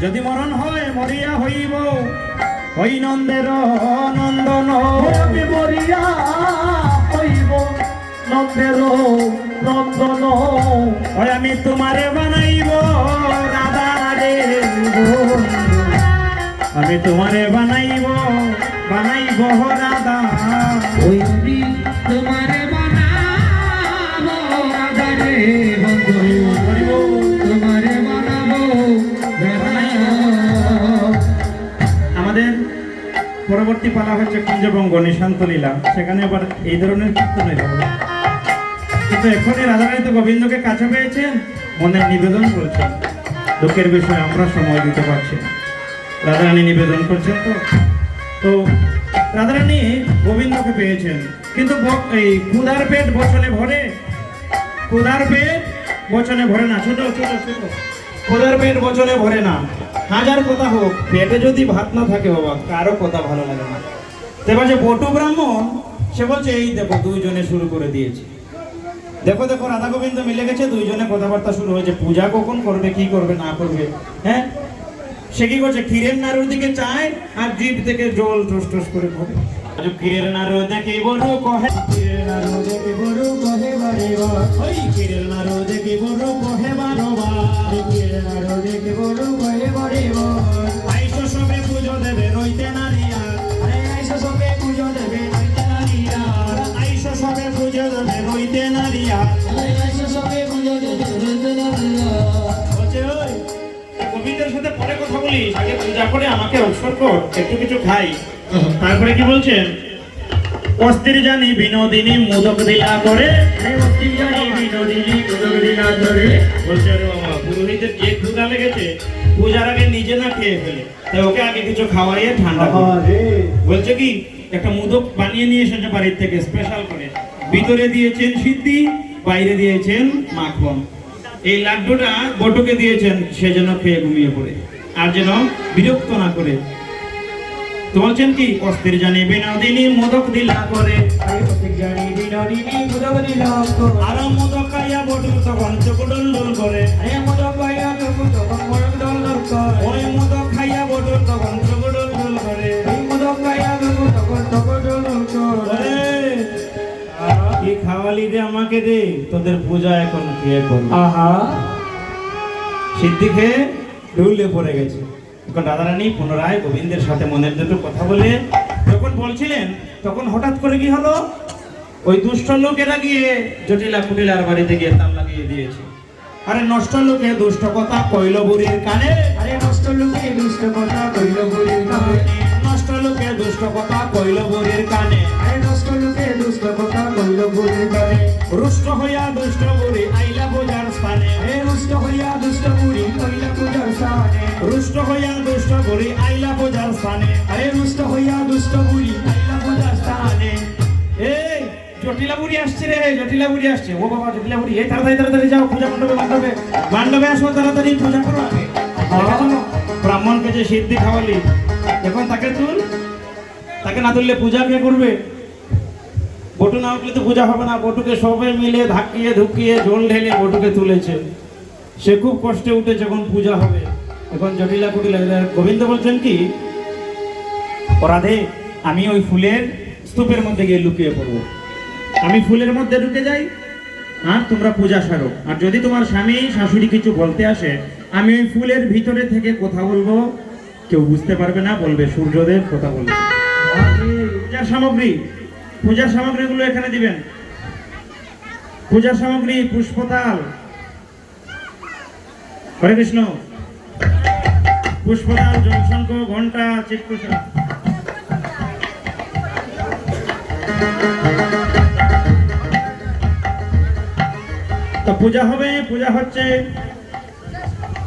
যদি মরণ হয় মরিয়া হইব। হই নন্দের নন্দন। আমি মরিয়া হইব নন্দের নন্দন। ওই আমি তোমারে বানাইব রাধা রে আমি তোমারে বানাইব বানাইব রাধা। তোমারে পরবর্তী পালা হচ্ছে কুঞ্জবঙ্গ, নিশান্ত লীলা। সেখানে আবার এই ধরনের কীর্তনের হবে কিন্তু এখনই রাধারানী তো গোবিন্দকে কাছে পেয়েছেন মনের নিবেদন করেছেন দুঃখের বিষয়ে, আমরা সময় দিতে পারছি না। রাধারানী নিবেদন করছেন তো। তো, রাধারানী গোবিন্দকে পেয়েছেন। কিন্তু এই ক্ষুধার পেট বচনে ভরে ক্ষুধার পেট বচনে ভরে না। ছোট ছোট ছোট ক্ষুধার পেট বচনে ভরে না। হাজার কথা হোক, পেটে যদি ভাত না থাকে বাবা, কারও কথা ভালো লাগে না। এবার যে বটু ব্রাহ্মণ, সে বলছে, এই দেখো, দুইজনে শুরু করে দিয়েছে। দেখো দেখো রাধা গোবিন্দ মিলে গেছে, দুইজনে কথাবার্তা শুরু হয়েছে। পূজা কখন করবে, কি করবে, না করবে হ্যাঁ? সে কি করছে? ক্ষীরের নাড়ুর দিকে চায় আর জিভ থেকে জল ঠোস ঠোস করে পড়ে ক্ষীরের নাড়ু দেখি বড় কহে, ক্ষীরের নাড়ু দেখি বড় কহে বার। ওই ক্ষীরের নাড়ু দেখি বড় কহে বারো আগে পূজা করে আমাকে অবসর কর একটু কিছু খাই। তারপরে কি বলছেন অস্থির জানি বিনোদিনী মুদক দিলা করে অস্থির জানি বিনোদিনী মুদক দিলা করে। বলছে আরে যে ক্ষুধা লেগেছে পূজার আগে নিজে না খেয়ে ফেলে। তাই ওকে আগে কিছু খাওয়াইয়ে ঠান্ডা বলছে কি একটা মুদক বানিয়ে নিয়ে এসেছে বাড়ির থেকে স্পেশাল করে। ভিতরে দিয়েছেন সিদ্ধি বাইরে দিয়েছেন মাখন। এই লাড্ডুটা বটুকে দিয়েছেন সে যেন খেয়ে ঘুমিয়ে পড়ে। আর যেন বিরক্ত না করে। তো বলছেন কি অস্থির জানি বিনোদিনী মোদক দিলা করে। আর মোদক খাইয়া বটু তখন চোখ ডল করে। ওই মোদক খাইয়া বটু তখন চোখ ডল করে। কি খাওয়ালি দে আমাকে দে তোদের পূজা এখন খেয়ে করব আহা। ঢুলে পড়ে গেছে। এখন রাধারানী পুনরায় গোবিন্দের সাথে মনের দুটো কথা বলে যখন বলছিলেন তখন হঠাৎ করে কি হলো? ওই দুষ্ট লোকেরা গিয়ে জটিলা কুটিলার বাড়িতে গিয়ে তাল লাগিয়ে দিয়েছে। আরে নষ্ট লোকে দুষ্ট কথা কইল বুড়ির কানে। আরে নষ্ট লোকে দুষ্ট কথা কইল বলির কানে। নষ্ট লোকে দুষ্ট কথা কইল বুড়ির কানে। কথা কইল বলির কানে রুষ্ট হইয়া দুষ্ট বুড়ি আইলা বোঝার স্থানে। আরে রুষ্ট হইয়া দুষ্ট বুড়ি কইলা পূজার স্থানে। রুষ্ট হইয়া দুষ্ট বুড়ি আইলা বোঝার স্থানে। আরে রুষ্ট হইয়া দুষ্ট বুড়ি কইলা পূজার স্থানে। এই জটিলা বুড়ি আসছে রে জটিলা বুড়ি আসছে। ও বাবা জটিলা বুড়ি। এই তাড়াতাড়ি তাড়াতাড়ি যাও পূজা মণ্ডপে মণ্ডপে। মণ্ডপে আসো তাড়াতাড়ি পূজা করো ব্রাহ্মণকে যে সিদ্ধি খাওয়ালি এখন তাকে তুল তাকে না তুললে পূজা কে করবে? বটু না উঠলে তো পূজা হবে না। বটুকে সবাই মিলে ধাক্কিয়ে ধুকিয়ে জল ঢেলে বটুকে তুলেছে। সে খুব কষ্টে উঠেছে এখন পূজা হবে। এখন জটিলা কুটিলা গোবিন্দ বলছেন কি পরাধে আমি ওই ফুলের স্তূপের মধ্যে গিয়ে লুকিয়ে পড়ব। আমি ফুলের মধ্যে ঢুকে যাই, আর তোমরা পূজা সারো। আর যদি তোমার স্বামী, শাশুড়ি কিছু বলতে আসে, আমি ওই ফুলের ভিতরে থেকে কথা বলব। কেউ বুঝতে পারবে না, বলবে সূর্যদেব, কথা বলবে। পূজার সামগ্রী। পূজার সামগ্রীগুলো এখানে দিবেন। পূজার সামগ্রী, পুষ্পতাল। হরে কৃষ্ণ। পুষ্পতাল জলশঙ্খ ঘণ্টা চিত্রসা তো পূজা হবে, পূজা হচ্ছে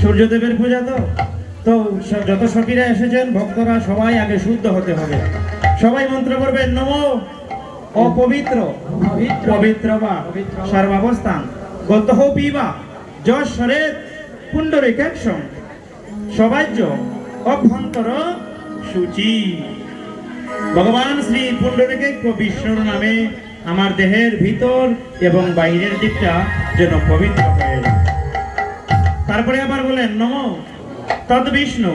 সূর্যদেবের পূজা তো। তো যত সখীরা এসেছেন, ভক্তরা সবাই আগে শুদ্ধ হতে হবে। সবাই মন্ত্র করবেন নম। অপবিত্র পবিত্র বা সর্বাবস্থান। গত পিবা যশ্বরে পুণ্ডরিকাক্ষম সবাজ্য অভ্যন্তর সূচি। ভগবান শ্রী পুণ্ডরিকে বিষ্ণুর নামে আমার দেহের ভিতর এবং বাইরের দিকটা যেন পবিত্র হয়ে তারপরে আবার বলেন, নম তদ বিষ্ণু,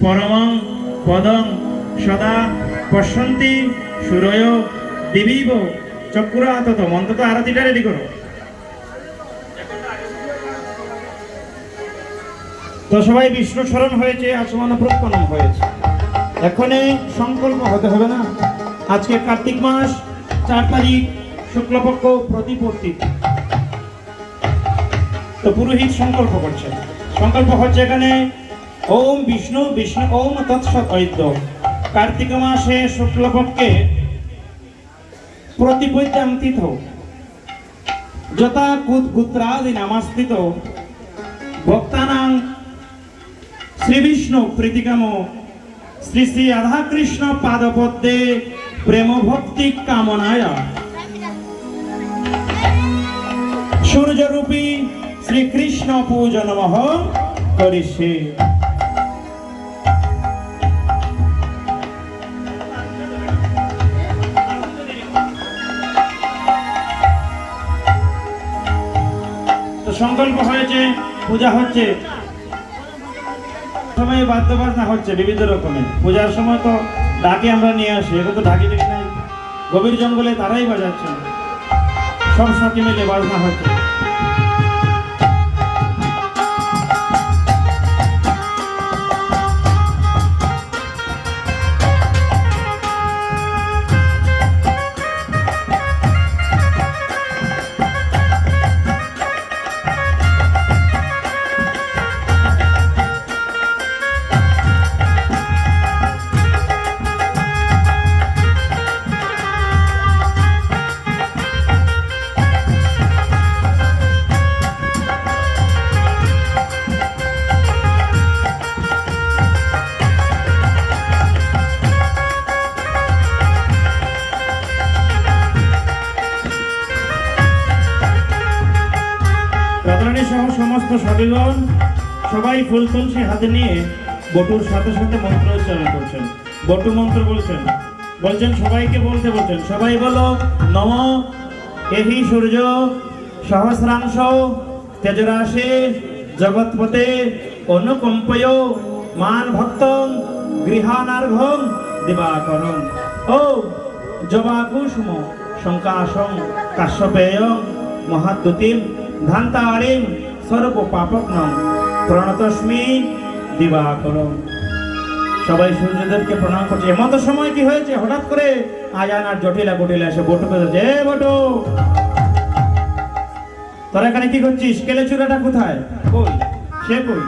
পরমং, পদং, সদা পশ্যন্তি, সুরয় দিবীব চক্রাতত মন্ত্র তো আরতিটা রেডি করো। তো সবাই বিষ্ণু স্মরণ হয়েছে আসমান হয়েছে। এখনে সংকল্প হতে হবে না। আজকে কার্তিক মাস, চার তারিখ, শুক্লপক্ষ প্রতিপত্তি তো পুরোহিত সংকল্প করছে। সংকল্প হচ্ছে এখানে, ওম বিষ্ণু বিষ্ণু, ওম তৎসৎ কার্তিক মাসে শুক্লপক্ষে প্রতিপত্যাং তিথ যথা কুত গুত্রাদি নামাস্থিত ভক্তানাং শ্রী বিষ্ণু প্রীতিকাম। শ্রী শ্রী রাধাকৃষ্ণ পাদপদ্মে প্রেম ভক্তি কামনায়। সূর্যরূপী শ্রীকৃষ্ণ পূজন মহ সংকল্প হয়েছে, পূজা হচ্ছে। সময় বাদ্য বাজনা হচ্ছে বিভিন্ন রকমের। পূজার সময় তো ডাকে আমরা নিয়ে আসি, এখন তো ঢাকি দেখি নাই। গভীর জঙ্গলে তারাই বাজাচ্ছে সব সাথে মিলে বাজনা হচ্ছে। সমস্ত সবিগণ সবাই ফুল তুলসী হাতে নিয়ে বটুর সাথে সাথে মন্ত্র উচ্চারণ করছেন। বটু মন্ত্র বলছেন বলছেন, সবাইকে বলতে বলছেন, সবাই বলো, নম, এহি সূর্য, সহস্রাংশ, তেজরাশে, জগৎপতে অনুকম্পয় মান ভক্তং, গৃহানার্ঘং, দিবাকরং। ও জবাকুষ্ম শঙ্কাশং কাশ্যপেয়ং, মহাদ্যুতিম, ধান্তারিং সর্ব পাপগ্নম প্রণতস্মি দিবাকরং সবাই সূর্যদেবকে প্রণাম করছে। এমন সময় কি হয়েছে? হঠাৎ করে আজান আর জটিলা গটিলা এসে বটু পেতে যে বটু! তোরা এখানে কি করছিস? কেলে চূড়াটা কোথায়? কই? সে কই?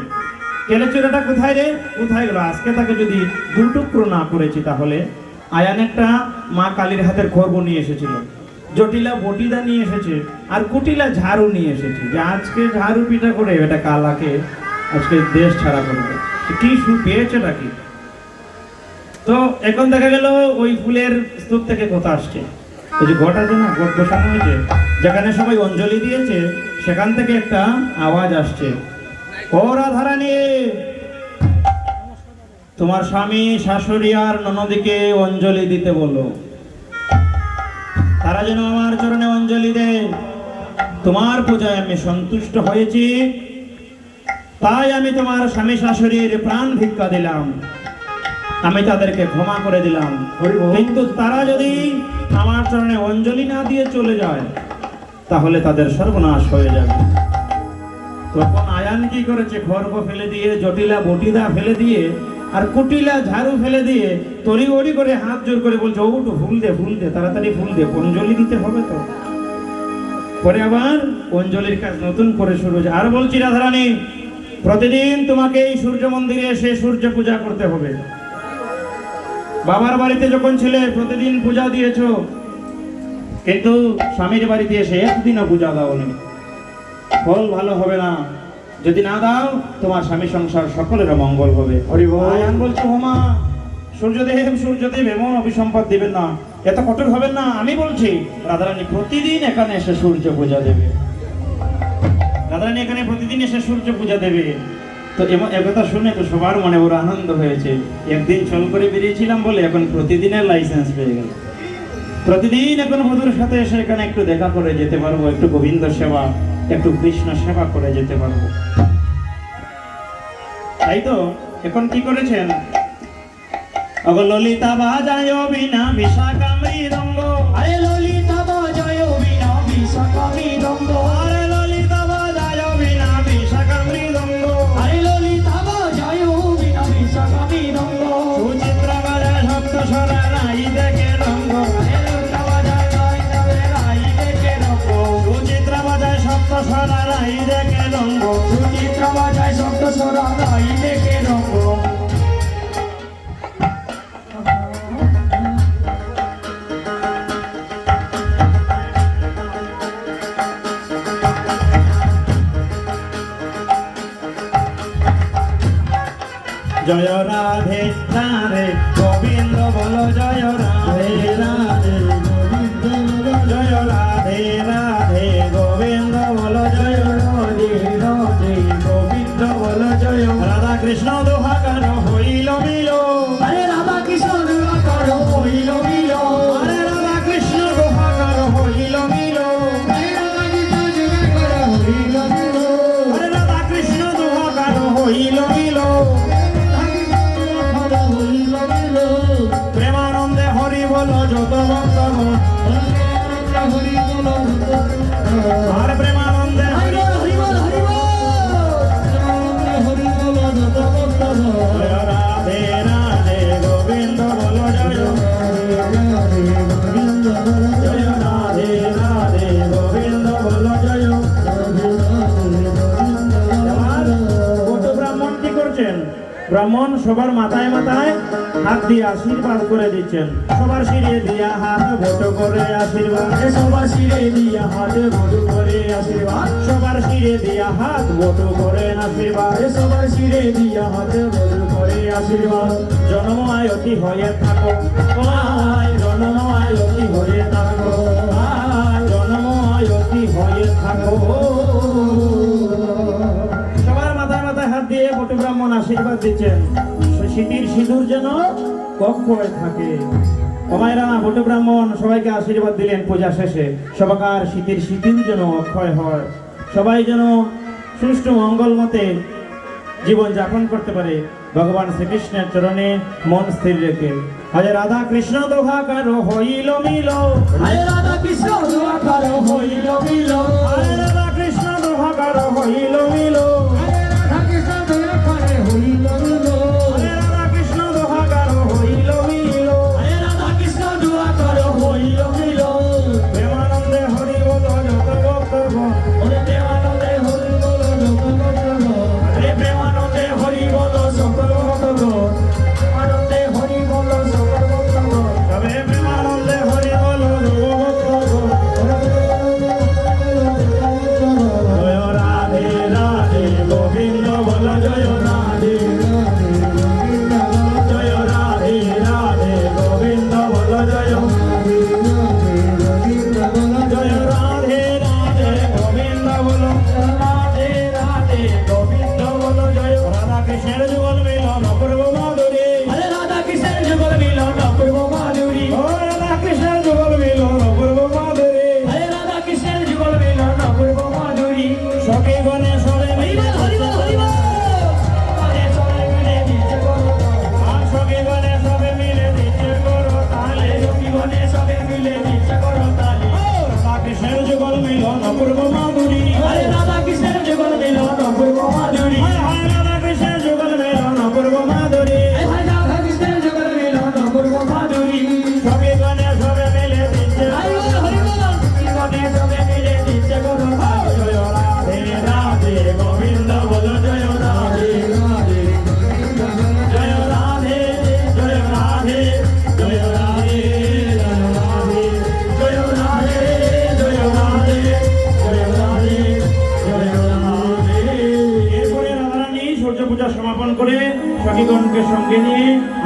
কেলে চূড়াটা কোথায় রে? কোথায় গেল? আজকে তাকে যদি দু টুকরো না করেছি তাহলে? আয়ান একটা মা কালীর হাতের খর্ব নিয়ে এসেছিল। জটিলা বটিদা নিয়ে এসেছে আর কুটিলা ঝাড়ু নিয়ে এসেছে। যে আজকে ঝাড়ু পিঠা করে এটা কালাকে আজকে দেশ ছাড়া করবে। কি সু পেয়েছে নাকি? তো এখন দেখা গেল ওই ফুলের স্তূপ থেকে কথা আসছে। ওই যে ঘট আছে না, ঘট বসানো হয়েছে, যেখানে সবাই অঞ্জলি দিয়েছে, সেখান থেকে একটা আওয়াজ আসছে। ও রাধারানী! তোমার স্বামী শাশুড়ি আর ননদিকে অঞ্জলি দিতে বলো তারা যেন আমার চরণে অঞ্জলি দেয়। তোমার পূজায় আমি সন্তুষ্ট হয়েছি। তাই আমি তোমার স্বামী শাশুড়ির প্রাণ ভিক্ষা দিলাম। আমি তাদেরকে ক্ষমা করে দিলাম। কিন্তু তারা যদি আমার চরণে অঞ্জলি না দিয়ে চলে যায় তাহলে তাদের সর্বনাশ হয়ে যাবে। তখন আয়ান কি করেছে? খর্ব ফেলে দিয়ে জটিলা বটিদা ফেলে দিয়ে আর কুটিলা ঝাড়ু ফেলে দিয়ে তরি ওড়ি করে হাত জোর করে বলছে ও তো ফুল দে ফুল দে, তাড়াতাড়ি ফুল দে, অঞ্জলি দিতে হবে তো। পরে আবার অঞ্জলির কাজ নতুন করে শুরু হয়েছে। আর বলছি, রাধারানী, প্রতিদিন তোমাকে এই সূর্য মন্দিরে এসে সূর্য পূজা করতে হবে। বাবার বাড়িতে যখন ছিলে, প্রতিদিন পূজা দিয়েছ। কিন্তু স্বামীর বাড়িতে এসে একদিনও পূজা দাওনি। ফল ভালো হবে না। যদি না দাও তোমার স্বামী সংসার সকলের মঙ্গল হবে। আয়ান বলছে হোমা সূর্যদেব সূর্যদেব এমন অভিসম্পদ দিবেন না। এত কঠোর হবেন না আমি বলছি রাধারানী প্রতিদিন এখানে এসে সূর্য পূজা দেবে। রাধারানী এখানে প্রতিদিন এসে সূর্য পূজা দেবে। তো এমন একথা শুনে তো সবার মনে ওর আনন্দ হয়েছে। একদিন চল করে বেরিয়েছিলাম বলে এখন প্রতিদিনের লাইসেন্স পেয়ে গেল প্রতিদিন এখন মধুর সাথে এসে এখানে একটু দেখা করে যেতে পারব একটু গোবিন্দ সেবা। একটু কৃষ্ণ সেবা করে যেতে পারব। তাই তো, এখন কি করেছেন? ললিতা বাজায় বিনা রঙ্গ। আরে ললিতা জয় রাধে রাধে গোবিন্দ বল জয় রাধে রাধে গোবিন্দ বল জয় রাধে রাধে। ব্রাহ্মণ সবার মাথায় মাথায় হাত দিয়ে আশীর্বাদ করে দিচ্ছেন। সবার শিরে দিয়া হাত ভোট করে আশীর্বাদ। সবার শিরে দিয়া হাতে মধু করে আশীর্বাদ। সবার শিরে দিয়া হাত ভোট করে আশীর্বাদ। সবার শিরে দিয়া হাতে মধু করে আশীর্বাদ। জন্ম আয়তি হয়ে থাকো। জন্ম আয়তি হয়ে থাকো। জন্ম আয়তি হয়ে থাকো। বটু ব্রাহ্মণ আশীর্বাদ দিচ্ছেন। শীতির সিঁদুর যেন কক্ষয় থাকে। কমায়রা বটু ব্রাহ্মণ সবাইকে আশীর্বাদ দিলেন পূজা শেষে। সবাকার শীতের সিঁদুর যেন অক্ষয় হয়। সবাই যেন সুষ্ঠু মঙ্গল মতে জীবন যাপন করতে পারে। ভগবান শ্রীকৃষ্ণের চরণে মন স্থির রেখে। আজ রাধা কৃষ্ণ দোহাকার হইল মিল। আরে রাধা কৃষ্ণ আকার হইল মিল। আরে রাধা কৃষ্ণ দোহাকার হইল মিল।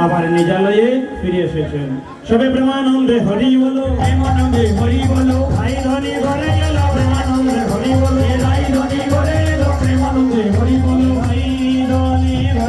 আবার নিজালয়ে ফিরে এসেছেন। সবে প্রেমানন্দে হরি বলো। প্রেমানন্দে হরি বলো। ভাই ধনী ঘরে গেল। প্রেমানন্দে হরি বলো। রাই ধনী ঘরে গেল। প্রেমানন্দে হরি বলো।